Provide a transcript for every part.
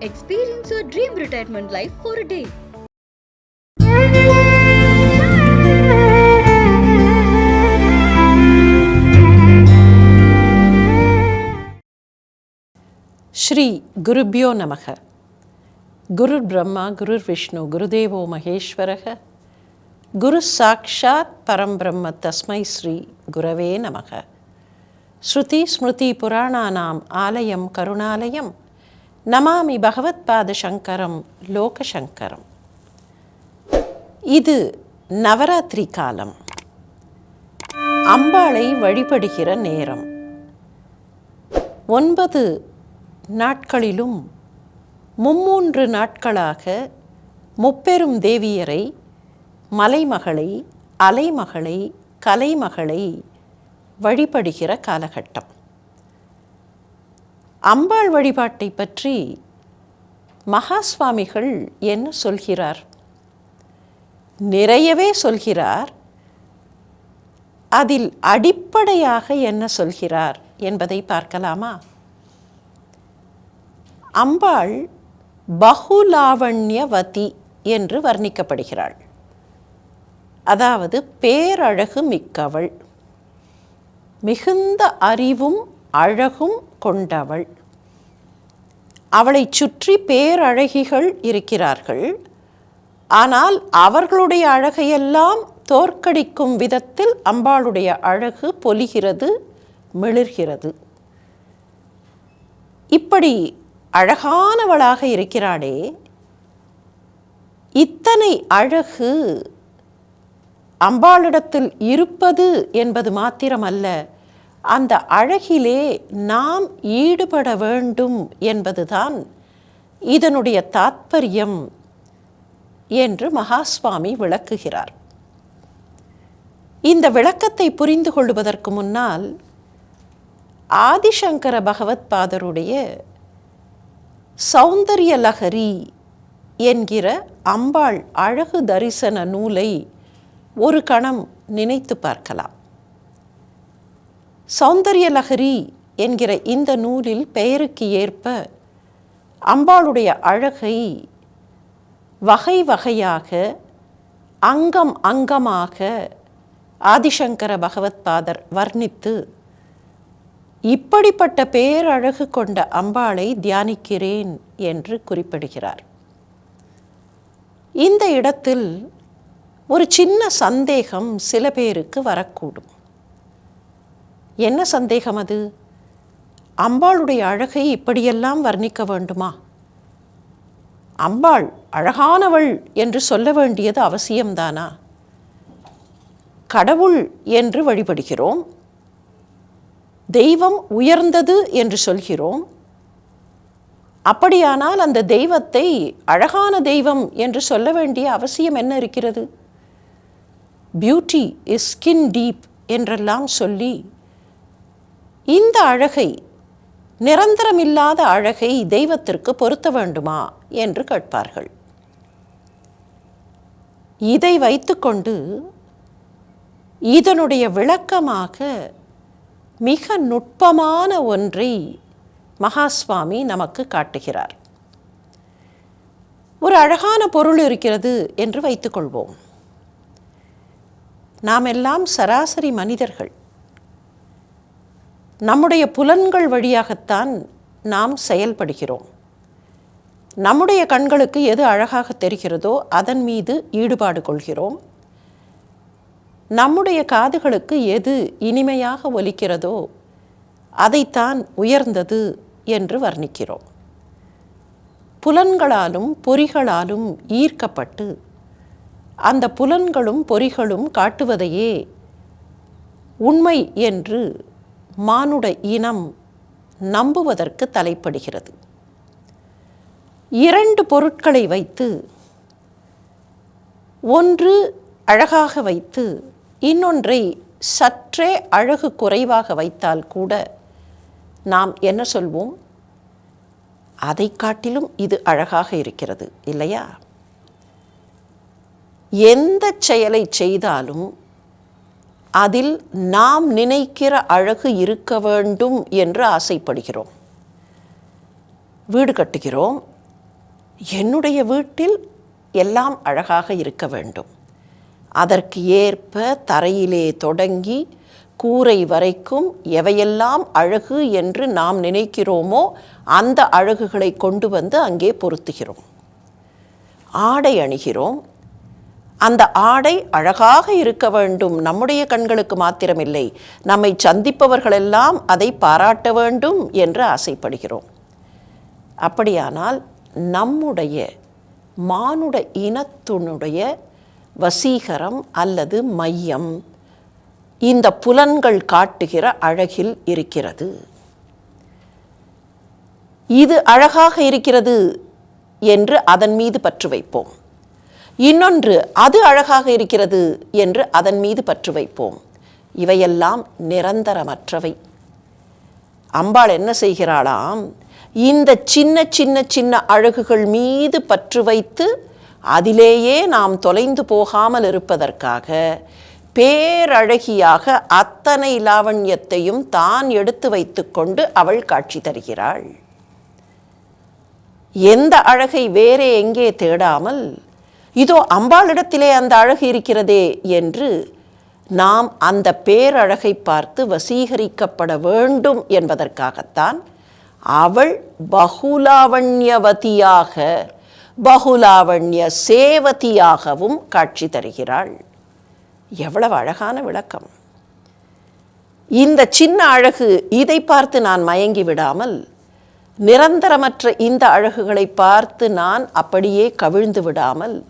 Experience your dream retirement life for a day. Sri குருபியோ நமக. குரு பிரம்மா குரு விஷ்ணு குருதேவோ மகேஸ்வரக. குரு சாக்ஷாத் பரம்பிரம்ம தஸ்மை ஸ்ரீ குரவே நமக. ஸ்ருதி ஸ்மிருதி புராணானாம் ஆலயம் கருணாலயம் நமாமி பகவத்பாத சங்கரம் லோகசங்கரம் இது நவராத்திரி காலம். அம்பாளை வழிபடுகிற நேரம். ஒன்பது நாட்களிலும் மும்மூன்று நாட்களாக முப்பெரும் தேவியரை மலைமகளை அலைமகளை கலைமகளை வழிபடுகிற காலகட்டம். அம்பாள் வழிபாட்டை பற்றி மகா சுவாமிகள் என்ன சொல்கிறார்? நிறையவே சொல்கிறார். அதில் அடிப்படையாக என்ன சொல்கிறார் என்பதை பார்க்கலாமா? அம்பாள் பகுலாவண்யவதி என்று வர்ணிக்கப்படுகிறாள். அதாவது பேரழகு மிக்கவள். மிகுந்த அறிவும் அழகும் கொண்டவள். அவளைச் சுற்றி பேரழகிகள் இருக்கிறார்கள். ஆனால் அவர்களுடைய அழகையெல்லாம் தோற்கடிக்கும் விதத்தில் அம்பாளுடைய அழகு பொலிகிறது மிளிர்கிறது. இப்படி அழகானவளாக இருக்கிறாளே. இத்தனை அழகு அம்பாளிடத்தில் இருப்பது என்பது மாத்திரமல்ல. அந்த அழகிலே நாம் ஈடுபட வேண்டும் என்பதுதான் இதனுடைய தாத்பரியம் என்று மகாஸ்வாமி விளக்குகிறார். இந்த விளக்கத்தை புரிந்து கொள்வதற்கு முன்னால் ஆதிசங்கர பகவத் பாதருடைய சௌந்தரிய லகரி என்கிற அம்பாள் அழகு தரிசன நூலை ஒரு கணம் நினைத்து பார்க்கலாம். சௌந்தரிய லகரி என்கிற இந்த நூலில் பெயருக்கு ஏற்ப அம்பாளுடைய அழகை வகை வகையாக அங்கம் அங்கமாக ஆதிசங்கர பகவத்பாதர் வர்ணித்து இப்படிப்பட்ட பேரழகு கொண்ட அம்பாளை தியானிக்கிறேன் என்று குறிப்பிடுகிறார். இந்த இடத்தில் ஒரு சின்ன சந்தேகம் சில பேருக்கு வரக்கூடும். என்ன சந்தேகம் அது? அம்பாளுடைய அழகை இப்படியெல்லாம் வர்ணிக்க வேண்டுமா? அம்பாள் அழகானவள் என்று சொல்ல வேண்டியது அவசியம்தானா? கடவுள் என்று வழிபடுகிறோம். தெய்வம் உயர்ந்தது என்று சொல்கிறோம். அப்படியானால் அந்த தெய்வத்தை அழகான தெய்வம் என்று சொல்ல வேண்டிய அவசியம் என்ன இருக்கிறது? பியூட்டி இஸ் ஸ்கின் டீப் என்றெல்லாம் சொல்லி இந்த அழகை நிரந்தரமில்லாத அழகை தெய்வத்திற்கு பொருத்த வேண்டுமா? என்று கேட்பார்கள். இதை வைத்துக்கொண்டு இதனுடைய விளக்கமாக மிக நுட்பமான ஒன்றை மகாஸ்வாமி நமக்கு காட்டுகிறார். ஒரு அழகான பொருள் இருக்கிறது என்று வைத்துக்கொள்வோம். நாம் எல்லாம் சராசரி மனிதர்கள். நம்முடைய புலன்கள் வழியாகத்தான் நாம் செயல்படுகிறோம். நம்முடைய கண்களுக்கு எது அழகாக தெரிகிறதோ அதன் மீது ஈடுபாடு கொள்கிறோம். நம்முடைய காதுகளுக்கு எது இனிமையாக ஒலிக்கிறதோ அதைத்தான் உயர்ந்தது என்று வர்ணிக்கிறோம். புலன்களாலும் பொறிகளாலும் ஈர்க்கப்பட்டு அந்த புலன்களும் பொறிகளும் காட்டுவதையே உண்மை என்று மானுட இனம் நம்புவதற்கு தலைப்படுகிறது. இரண்டு பொருட்களை வைத்து ஒன்று அழகாக வைத்து இன்னொன்றை சற்றே அழகு குறைவாக வைத்தால் கூட நாம் என்ன சொல்வோம்? அதை காட்டிலும் இது அழகாக இருக்கிறது இல்லையா? எந்த செயலை செய்தாலும் அதில் நாம் நினைக்கிற அழகு இருக்க வேண்டும் என்று ஆசைப்படுகிறோம். வீடு கட்டுகிறோம். என்னுடைய வீட்டில் எல்லாம் அழகாக இருக்க வேண்டும். அதற்கு ஏற்ப தரையிலே தொடங்கி கூரை வரைக்கும் எவையெல்லாம் அழகு என்று நாம் நினைக்கிறோமோ அந்த அழகுகளை கொண்டு வந்து அங்கே பொருத்துகிறோம். ஆடை அணிகிறோம். அந்த ஆடை அழகாக இருக்க வேண்டும். நம்முடைய கண்களுக்கு மாத்திரமில்லை. நம்மை சந்திப்பவர்களெல்லாம் அதை பாராட்ட வேண்டும் என்று ஆசைப்படுகிறோம். அப்படியானால் நம்முடைய மானுட இனத்துனுடைய வசீகரம் அல்லது மையம் இந்த புலன்கள் காட்டுகிற அழகில் இருக்கிறது. இது அழகாக இருக்கிறது என்று அதன் மீது பற்று வைப்போம். இன்னொன்று அது அழகாக இருக்கிறது என்று அதன் மீது பற்று வைப்போம். இவையெல்லாம் நிரந்தரமற்றவை. அம்பாள் என்ன செய்கிறாளாம்? இந்த சின்ன சின்ன சின்ன அழகுகள் மீது பற்று வைத்து அதிலேயே நாம் தொலைந்து போகாமல் இருப்பதற்காக பேரழகியாக அத்தனை லாவண்யத்தையும் தான் எடுத்து வைத்துக்கொண்டு அவள் காட்சி தருகிறாள். எந்த அழகை வேறே எங்கே தேடாமல் இதோ அம்பாளிடத்திலே அந்த அழகு இருக்கிறதே என்று நாம் அந்த பேரழகை பார்த்து வசீகரிக்கப்பட வேண்டும் என்பதற்காகத்தான் அவள் பகுலாவண்யவதியாக பகுலாவண்ய சேவதியாகவும் காட்சி தருகிறாள். எவ்வளவு அழகான விளக்கம். இந்த சின்ன அழகு இதை பார்த்து நான் மயங்கி விடாமல் நிரந்தரமற்ற இந்த அழகுகளை பார்த்து நான் அப்படியே கவிழ்ந்து விடாமல்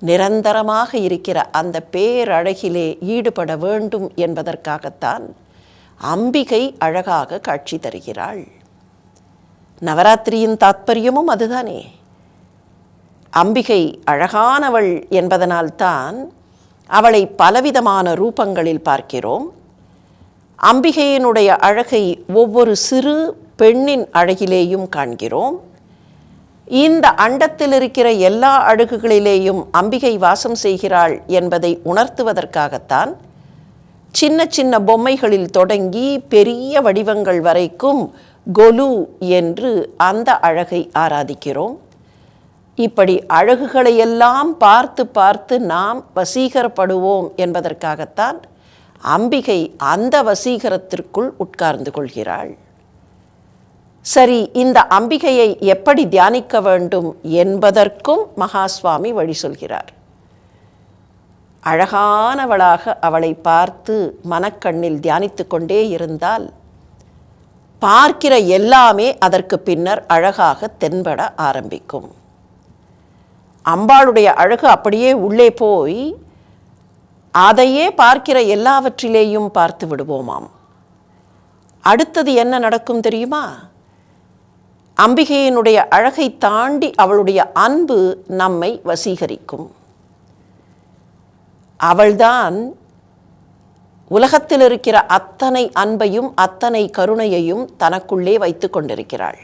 நிரந்தரமாக இருக்கிற அந்த பேரழகிலே ஈடுபட வேண்டும் என்பதற்காகத்தான் அம்பிகை அழகாக காட்சி தருகிறாள். நவராத்திரியின் தாத்பரியமும் அதுதானே. அம்பிகை அழகானவள் என்பதனால்தான் அவளை பலவிதமான ரூபங்களில் பார்க்கிறோம். அம்பிகையினுடைய அழகை ஒவ்வொரு சிறு பெண்ணின் அழகிலேயும் காண்கிறோம். இந்த அண்டத்தில் இருக்கிற எல்லா அழகுகளிலேயும் அம்பிகை வாசம் செய்கிறாள் என்பதை உணர்த்துவதற்காகத்தான் சின்ன சின்ன பொம்மைகளில் தொடங்கி பெரிய வடிவங்கள் வரைக்கும் கொலு என்று அந்த அழகை ஆராதிக்கிறோம். இப்படி அழகுகளையெல்லாம் பார்த்து பார்த்து நாம் வசீகரப்படுவோம் என்பதற்காகத்தான் அம்பிகை அந்த வசீகரத்திற்குள் உட்கார்ந்து கொள்கிறாள். சரி இந்த அம்பிகையை எப்படி தியானிக்க வேண்டும் என்பதற்கும் மகாஸ்வாமி வழி சொல்கிறார். அழகானவளாக அவளை பார்த்து மனக்கண்ணில் தியானித்து கொண்டே இருந்தால் பார்க்கிற எல்லாமே அதற்கு பின்னர் அழகாக தென்பட ஆரம்பிக்கும். அம்பாளுடைய அழகு அப்படியே உள்ளே போய் அதையே பார்க்கிற எல்லாவற்றிலேயும் பார்த்து விடுவோமாம். அடுத்தது என்ன நடக்கும் தெரியுமா? அம்பிகையினுடைய அழகை தாண்டி அவளுடைய அன்பு நம்மை வசீகரிக்கும். அவள்தான் உலகத்தில் இருக்கிற அத்தனை அன்பையும் அத்தனை கருணையையும் தனக்குள்ளே வைத்து கொண்டிருக்கிறாள்.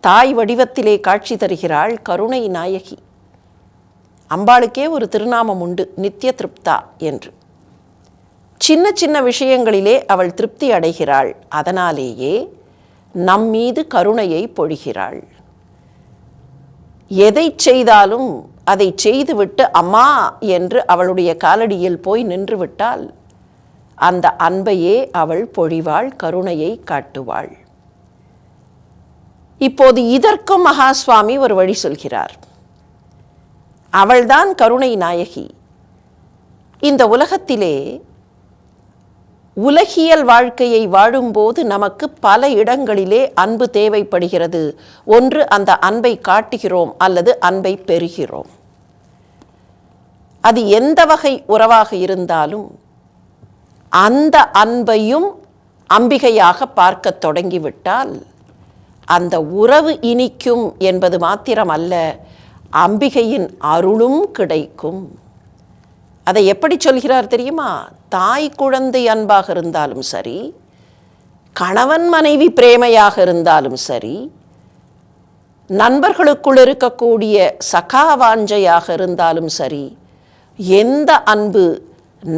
தாய் வடிவத்திலே காட்சி தருகிறாள் கருணை நாயகி. அம்பாளுக்கே ஒரு திருநாமம் உண்டு நித்திய திருப்தா என்று. சின்ன சின்ன விஷயங்களிலே அவள் திருப்தி அடைகிறாள். அதனாலேயே நம் மீது கருணையை பொழிகிறாள். எதை செய்தாலும் அதை செய்துவிட்டு அம்மா என்று அவளுடைய காலடியில் போய் நின்றுவிட்டால் அந்த அன்பையே அவள் பொழிவாள் கருணையை காட்டுவாள். இப்போது இதற்கும் மகாஸ்வாமி ஒரு வழி சொல்கிறார். அவள்தான் கருணை நாயகி. இந்த உலகத்திலே உலகியல் வாழ்க்கையை வாழும்போது நமக்கு பல இடங்களிலே அன்பு தேவைப்படுகிறது. ஒன்று அந்த அன்பை காட்டுகிறோம் அல்லது அன்பை பெறுகிறோம். அது எந்த வகை உறவாக இருந்தாலும் அந்த அன்பையும் அம்பிகையாக பார்க்க தொடங்கிவிட்டால் அந்த உறவு இனிக்கும் என்பது மாத்திரமல்ல அம்பிகையின் அருளும் கிடைக்கும். அதை எப்படி சொல்கிறார் தெரியுமா? தாய் குழந்தை அன்பாக இருந்தாலும் சரி கணவன் மனைவி பிரேமையாக இருந்தாலும் சரி நண்பர்களுக்குள் இருக்கக்கூடிய சகாவாஞ்சையாக இருந்தாலும் சரி எந்த அன்பு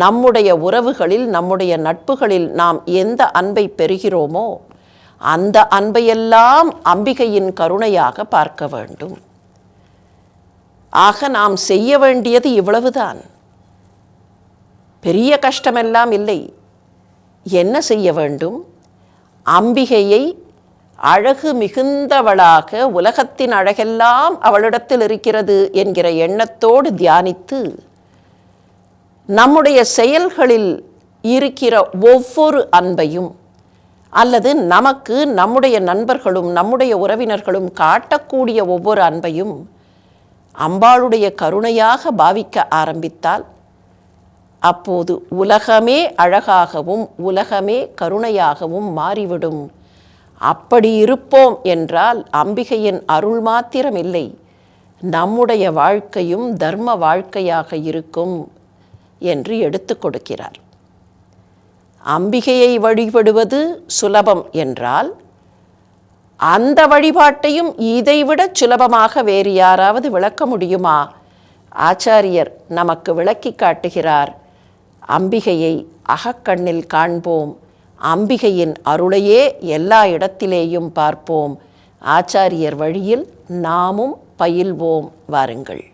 நம்முடைய உறவுகளில் நம்முடைய நட்புகளில் நாம் எந்த அன்பை பெறுகிறோமோ அந்த அன்பையெல்லாம் அம்பிகையின் கருணையாக பார்க்க வேண்டும். ஆக நாம் செய்ய வேண்டியது இவ்வளவுதான். பெரிய கஷ்டமெல்லாம் இல்லை. என்ன செய்ய வேண்டும்? அம்பிகையை அழகு மிகுந்தவளாக உலகத்தின் அழகெல்லாம் அவளிடத்தில் இருக்கிறது என்கிற எண்ணத்தோடு தியானித்து நம்முடைய செயல்களில் இருக்கிற ஒவ்வொரு அன்பையும் அல்லது நமக்கு நம்முடைய நண்பர்களும் நம்முடைய உறவினர்களும் காட்டக்கூடிய ஒவ்வொரு அன்பையும் அம்பாளுடைய கருணையாக பாவிக்க ஆரம்பித்தால் அப்போது உலகமே அழகாகவும் உலகமே கருணையாகவும் மாறிவிடும். அப்படி இருப்போம் என்றால் அம்பிகையின் அருள் மாத்திரமில்லை. நம்முடைய வாழ்க்கையும் தர்ம வாழ்க்கையாக இருக்கும் என்று எடுத்து கொடுக்கிறார். அம்பிகையை வழிபடுவது சுலபம் என்றால் அந்த வழிபாட்டையும் இதைவிட சுலபமாக வேறு யாராவது விளக்க முடியுமா? ஆச்சாரியர் நமக்கு விளக்கி காட்டுகிறார் அம்பிகையை அகக்கண்ணில் காண்போம். அம்பிகையின் அருளையே எல்லா இடத்திலேயும் பார்ப்போம். ஆச்சாரியர் வழியில் நாமும் பயில்வோம். வாருங்கள்.